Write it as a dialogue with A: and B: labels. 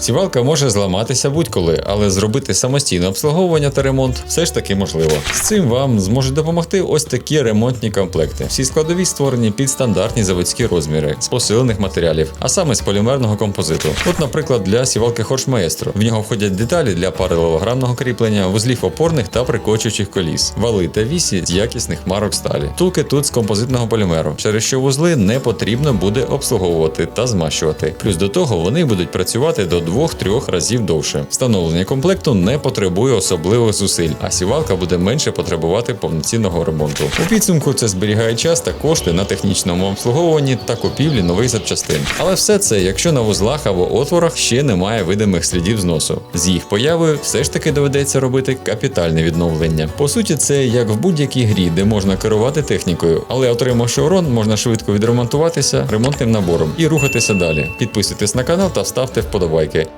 A: Сівалка може зламатися будь-коли, але зробити самостійне обслуговування та ремонт все ж таки можливо. З цим вам зможуть допомогти ось такі ремонтні комплекти. Всі складові створені під стандартні заводські розміри з посилених матеріалів, а саме з полімерного композиту. От, наприклад, для сівалки Horsch В нього входять деталі для паралелограмного кріплення, вузлів опорних та прикочуючих коліс, вали та вісі з якісних марок сталі. Втулки тут з композитного полімеру, через що вузли не потрібно буде обслуговувати та змащувати. Плюс до того вони будуть працювати до 2-3 разів довше. Встановлення комплекту не потребує особливих зусиль, а сівалка буде менше потребувати повноцінного ремонту. У підсумку це зберігає час та кошти на технічному обслуговуванні та купівлі нових запчастин. Але все це, якщо на вузлах або отворах ще немає видимих слідів зносу. З їх появою все ж таки доведеться робити капітальне відновлення. По суті, це як в будь-якій грі, де можна керувати технікою, але отримавши урон, можна швидко відремонтуватися ремонтним набором і рухатися далі. Підписуйтесь на канал та ставте вподобайки.